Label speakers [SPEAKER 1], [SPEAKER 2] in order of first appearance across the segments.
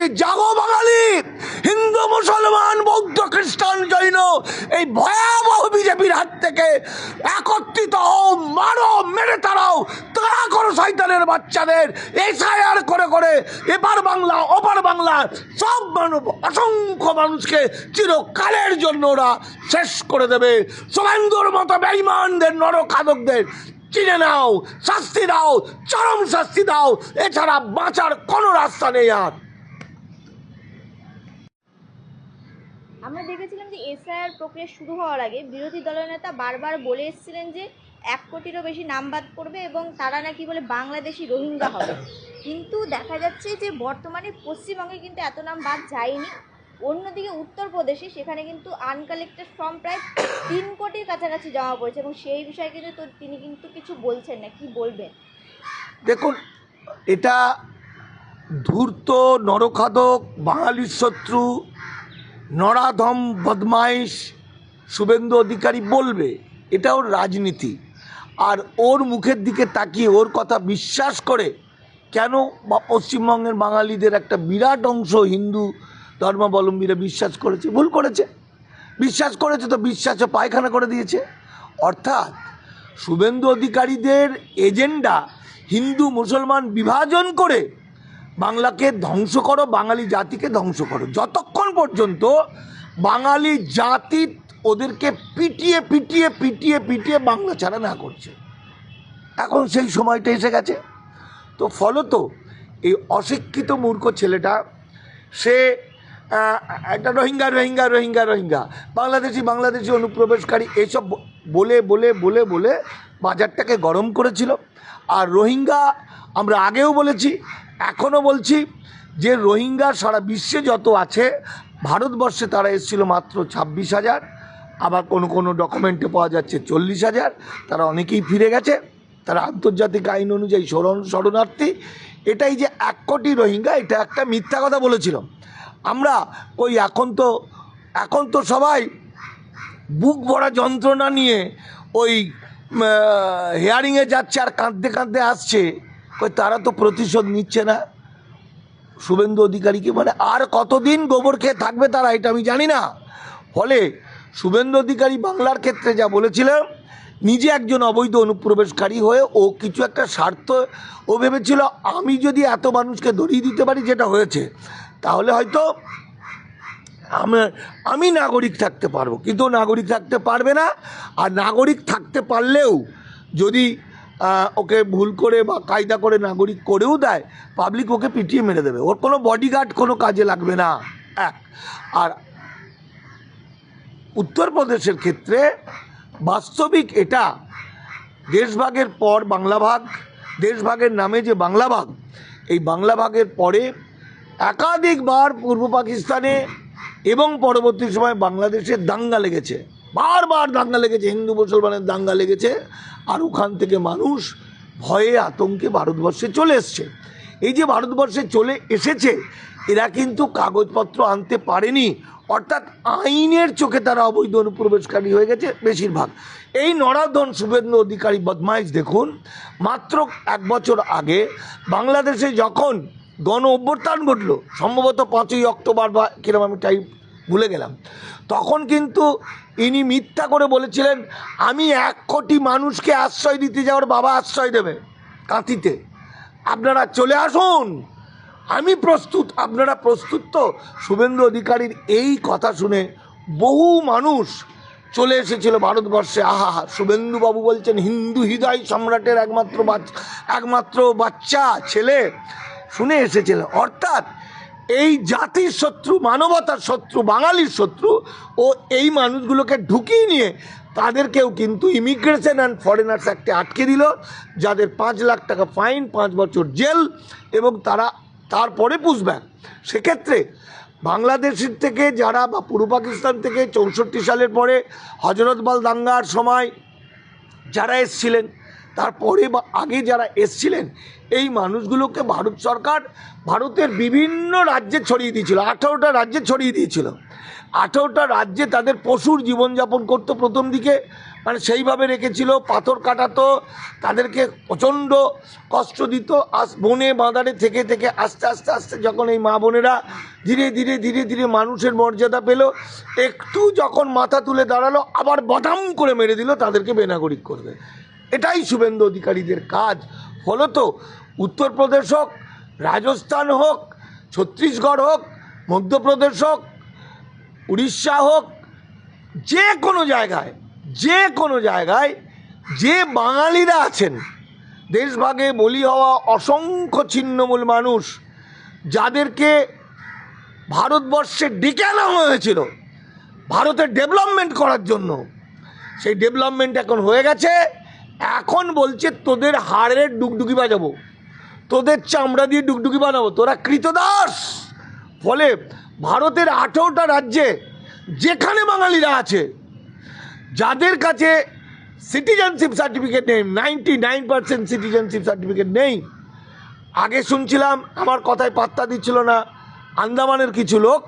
[SPEAKER 1] জাগো বাঙালি, হিন্দু, মুসলমান, বৌদ্ধ, খ্রিস্টান, জৈন, এই ভয়াবহ বিজেপির হাত থেকে একত্রিত হও, মারো, মেরে তারাও তারা করো শয়তানের বাচ্চাদের, এসআইআর করে করে এপার বাংলা, ওপার বাংলা, সব মানুষ অসংখ্য মানুষকে চিরকালের জন্য ওরা শেষ করে দেবে। শুভেন্দুর মতো বেইমানদের নরখাদকদের চিনে নাও, শাস্তি দাও, চরম শাস্তি দাও, এছাড়া বাঁচার কোনো রাস্তা নেই আর।
[SPEAKER 2] আমরা দেখেছিলাম যে এসআইআর প্রক্রিয়া শুরু হওয়ার আগে বিরোধী দলের নেতা বারবার বলে এসেছিলেন যে এক কোটিরও বেশি নাম বাদ পড়বে এবং তারা নাকি বলে বাংলাদেশি রোহিঙ্গা হবে। কিন্তু দেখা যাচ্ছে যে বর্তমানে পশ্চিমবঙ্গে কিন্তু এত নাম বাদ যায়নি। অন্যদিকে উত্তরপ্রদেশে সেখানে কিন্তু আনকালেক্টেড ফর্ম প্রায় তিন কোটির কাছাকাছি জমা পড়েছে এবং সেই বিষয়ে কিন্তু তো তিনি কিন্তু কিছু বলছেন না। কি বলবেন?
[SPEAKER 1] দেখুন, এটা ধূর্ত, নরখাদক, বাঙালির শত্রু নরাধম বদমাইশ শুভেন্দু অধিকারী বলবে এটা ওর রাজনীতি। আর ওর মুখের দিকে তাকিয়ে ওর কথা বিশ্বাস করে কেন পশ্চিমবঙ্গের বাঙালিদের একটা বিরাট অংশ হিন্দু ধর্মাবলম্বীরা বিশ্বাস করেছে? ভুল করেছে। বিশ্বাস করেছে তো বিশ্বাসে পায়খানা করে দিয়েছে। অর্থাৎ শুভেন্দু অধিকারীদের এজেন্ডা হিন্দু মুসলমান বিভাজন করে বাংলাকে ধ্বংস করো, বাঙালি জাতিকে ধ্বংস করো। যতক্ষণ পর্যন্ত বাঙালি জাতি ওদেরকে পিটিয়ে পিটিয়ে পিটিয়ে পিটিয়ে বাংলা ছাড়া না করছে। এখন সেই সময়টা এসে গেছে। তো ফলত এই অশিক্ষিত মূর্খ ছেলেটা, সে একটা রোহিঙ্গা রোহিঙ্গা রোহিঙ্গা রোহিঙ্গা। বাংলাদেশি বাংলাদেশি অনুপ্রবেশকারী, এসব বলে বলে বলে বলে বাজারটাকে গরম করেছিল। আর রোহিঙ্গা, আমরা আগেও বলেছি, এখনও বলছি যে রোহিঙ্গা সারা বিশ্বে যত আছে, ভারতবর্ষে তারা এসেছিল মাত্র ছাব্বিশ হাজার। আবার কোনো কোনো ডকুমেন্টে পাওয়া যাচ্ছে চল্লিশ হাজার। তারা অনেকেই ফিরে গেছে। তারা আন্তর্জাতিক আইন অনুযায়ী শরণ শরণার্থী। এটাই যে এক কোটি রোহিঙ্গা, এটা একটা মিথ্যা কথা বলেছিলাম আমরা ওই এখন তো এখন তো সবাই বুক ভরা যন্ত্রণা নিয়ে ওই হেয়ারিংয়ে যাচ্ছে আর কাঁদতে কাঁদতে আসছে। ওই তারা তো প্রতিশোধ নিচ্ছে না। শুভেন্দু অধিকারীকে মানে আর কতদিন গোবর খেয়ে থাকবে তারা, এটা আমি জানি না। ফলে শুভেন্দু অধিকারী বাংলার ক্ষেত্রে যা বলেছিলাম নিজে একজন অবৈধ অনুপ্রবেশকারী হয়ে ও কিছু একটা স্বার্থ ও ভেবেছিল, আমি যদি এত মানুষকে ধরিয়ে দিতে পারি, যেটা হয়েছে, তাহলে হয়তো আমি আমি নাগরিক থাকতে পারব। কিন্তু নাগরিক থাকতে পারবে না। আর নাগরিক থাকতে পারলেও যদি ওকে ভুল করে বা কায়দা করে নাগরিক করেও দেয় পাবলিক ওকে পিটিয়ে মেরে দেবে। ওর কোনো বডিগার্ড কোনো কাজে লাগবে না। এক। আর উত্তরপ্রদেশের ক্ষেত্রে বাস্তবিক এটা, দেশভাগের পর বাংলা ভাগ, দেশভাগের নামে যে বাংলা ভাগ, এই বাংলা ভাগের পরে একাধিকবার পূর্ব পাকিস্তানে এবং পরবর্তী সময় বাংলাদেশে দাঙ্গা লেগেছে। বারবার দাঙ্গা লেগেছে, হিন্দু, মুসলমানের দাঙ্গা লেগেছে। আর ওখান থেকে মানুষ ভয়ে আতঙ্কে ভারতবর্ষে চলে এসছে। এই যে ভারতবর্ষে চলে এসেছে, এরা কিন্তু কাগজপত্র আনতে পারেনি। অর্থাৎ আইনের চোখে তারা অবৈধ অনুপ্রবেশকারী হয়ে গেছে বেশিরভাগ। এই নরাধন শুভেন্দু অধিকারী বদমাইশ দেখুন, মাত্র এক বছর আগে বাংলাদেশে যখন গণ অভ্যুত্থান ঘটলো। সম্ভবত পাঁচই অক্টোবর বা কিরম আমি টাইম ভুলে গেলাম। তখন কিন্তু ইনি মিথ্যা করে বলেছিলেন, আমি এক কোটি মানুষকে আশ্রয় দিতে যাওয়ার বাবা আশ্রয় দেবে কাঁথিতে। আপনারা চলে আসুন। আমি প্রস্তুত। আপনারা প্রস্তুত তো? শুভেন্দু অধিকারীর এই কথা শুনে বহু মানুষ চলে এসেছিল ভারতবর্ষে। আহা শুভেন্দুবাবু বলছেন, হিন্দু হৃদয় সম্রাটের একমাত্র একমাত্র বাচ্চা, ছেলে। শুনে এসেছিলেন অর্থাৎ এই জাতির শত্রু, মানবতার শত্রু, বাঙালির শত্রু, ও এই মানুষগুলোকে ঢুকিয়ে নিয়ে তাদেরকেও কিন্তু ইমিগ্রেশন অ্যান্ড ফরেনার্স অ্যাক্টে আটকে দিল, যাদের পাঁচ লাখ টাকা ফাইন পাঁচ বছর জেল এবং তারা তারপরে পুষব্যাক সেক্ষেত্রে বাংলাদেশের থেকে যারা বা পূর্ব পাকিস্তান থেকে চৌষট্টি সালের পরে হজরতবাল দাঙ্গার সময় যারা এসছিলেন তারপরে বা আগে যারা এসছিলেন, এই মানুষগুলোকে ভারত সরকার ভারতের বিভিন্ন রাজ্যে ছড়িয়ে দিয়েছিল, আঠারোটা রাজ্যে ছড়িয়ে দিয়েছিল। আঠারোটা রাজ্যে তাদের পশুর জীবনযাপন করতো প্রথম দিকে মানে সেইভাবে রেখেছিল, পাথর কাটাতো, তাদেরকে প্রচণ্ড কষ্ট দিত, আস বনে বাঁধারে থেকে থেকে আস্তে আস্তে আস্তে যখন এই মা বোনেরা ধীরে ধীরে ধীরে ধীরে মানুষের মর্যাদা পেল, একটু যখন মাথা তুলে দাঁড়াল, আবার বদাম করে মেরে দিল, তাদেরকে বেনাগরিক করবে। এটাই শুভেন্দু অধিকারীদের কাজ। ফলত উত্তরপ্রদেশ হোক, রাজস্থান হোক, ছত্তিশগড় হোক, মধ্যপ্রদেশ হোক, উড়িষ্যা হোক, যে কোনো জায়গায়, যে কোনো জায়গায় যে বাঙালিরা আছেন, দেশভাগে বলি হওয়া অসংখ্য ছিন্নমূল মানুষ, যাদেরকে ভারতবর্ষে ডেকে আনা হয়েছিল ভারতের ডেভেলপমেন্ট করার জন্য। সেই ডেভেলপমেন্ট এখন হয়ে গেছে। এখন বলছে তোদের হাড়ের ডুগডুগি বাজাবো, তোদের চামড়া দিয়ে ডুগডুগি বানাবো, তোরা কৃতদাস। ফলে ভারতের আঠেরোটা রাজ্যে, যেখানে বাঙালিরা আছে, যাদের কাছে সিটিজেনশিপ সার্টিফিকেট নেই ninety nine percent citizenship certificate নেই। আগে শুনছিলাম, আমার কথায় পাত্তা দিচ্ছিল না, আন্দামানের কিছু লোক,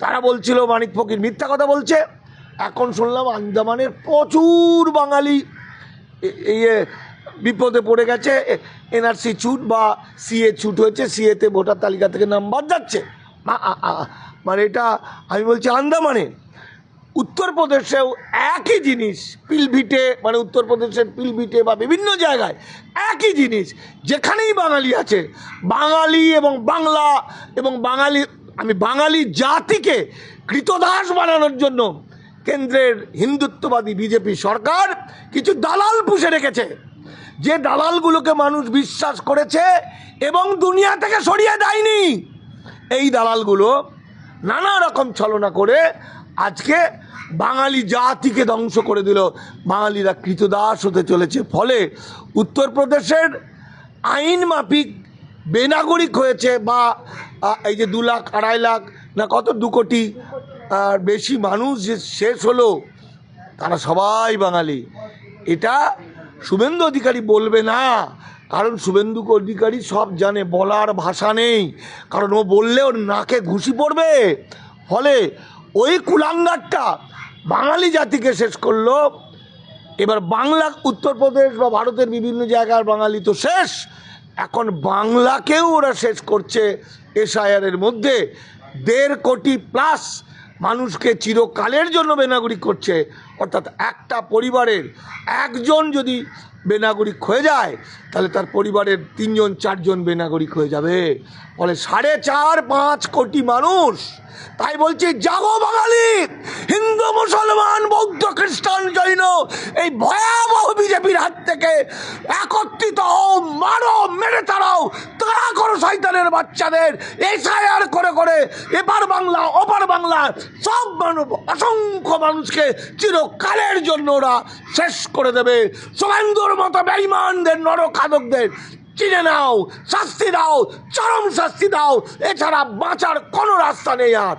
[SPEAKER 1] তারা বলছিল, মানিক ফকির মিথ্যা কথা বলছে। এখন শুনলাম, আন্দামানের প্রচুর বাঙালি ইয়ে বিপদে পড়ে গেছে এনআরসি ছুট বা সিএ ছুট হয়েছে, সিএতে ভোটার তালিকা থেকে নাম বাদ যাচ্ছে মানে এটা আমি বলছি আন্দামানে। উত্তরপ্রদেশেও একই জিনিস পিলভিটে মানে উত্তরপ্রদেশের পিলভিটে বা বিভিন্ন জায়গায় একই জিনিস, যেখানেই বাঙালি আছে, বাঙালি এবং বাংলা এবং বাঙালি, আমি বাঙালি জাতিকে কৃতদাস বানানোর জন্য কেন্দ্রের হিন্দুত্ববাদী বিজেপি সরকার কিছু দালাল পুষে রেখেছে। যে দালালগুলোকে মানুষ বিশ্বাস করেছে এবং দুনিয়া থেকে সরিয়ে দেয়নি। এই দালালগুলো নানা রকম ছলনা করে আজকে বাঙালি জাতিকে ধ্বংস করে দিল। বাঙালিরা কৃতদাস হতে চলেছে। ফলে উত্তরপ্রদেশের আইন মাফিক বেনাগরিক হয়েছে বা এই যে দু লাখ, আড়াই লাখ না কত, দু কোটি আর বেশি মানুষ যে শেষ হলো, তারা সবাই বাঙালি। এটা শুভেন্দু অধিকারী বলবে না, কারণ শুভেন্দু অধিকারী সব জানে, বলার ভাষা নেই। কারণ ও বললে ওর নাকে ঘুষি পড়বে। ফলে ওই কুলাঙ্গারটা বাঙালি জাতিকে শেষ করল। এবার বাংলা, উত্তরপ্রদেশ বা ভারতের বিভিন্ন জায়গার বাঙালি তো শেষ। এখন বাংলাকেও ওরা শেষ করছে এসআইআরের মধ্যে। দেড় কোটি প্লাস মানুষকে চিরকালের জন্য বেনাগরিক করছে। অর্থাৎ একটা পরিবারের একজন যদি বেনাগরিক হয়ে যায়, তাহলে তার পরিবারের তিনজন, চারজন বেনাগরিক হয়ে যাবে। ফলে সাড়ে চার, পাঁচ কোটি মানুষ। তাই বলছি, জাগো বাঙালি, হিন্দু, মুসলমান, বৌদ্ধ, খ্রিস্টান, জৈন, এই ভয়াবহ বিজেপির হাত থেকে একত্রিত হও, মারো, মেরে তাড়াও তারা করো শয়তানের বাচ্চাদের, এসআইআর করে করে, এপার বাংলা, ওপার বাংলা, সব মানুষ অসংখ্য মানুষকে চিরকালের জন্য ওরা শেষ করে দেবে। শুভেন্দুর মতো বেইমানদের নরখাদকদের চিনে নাও শাস্তি দাও চরম শাস্তি দাও এছাড়া বাঁচার কোনো রাস্তা নেই আর।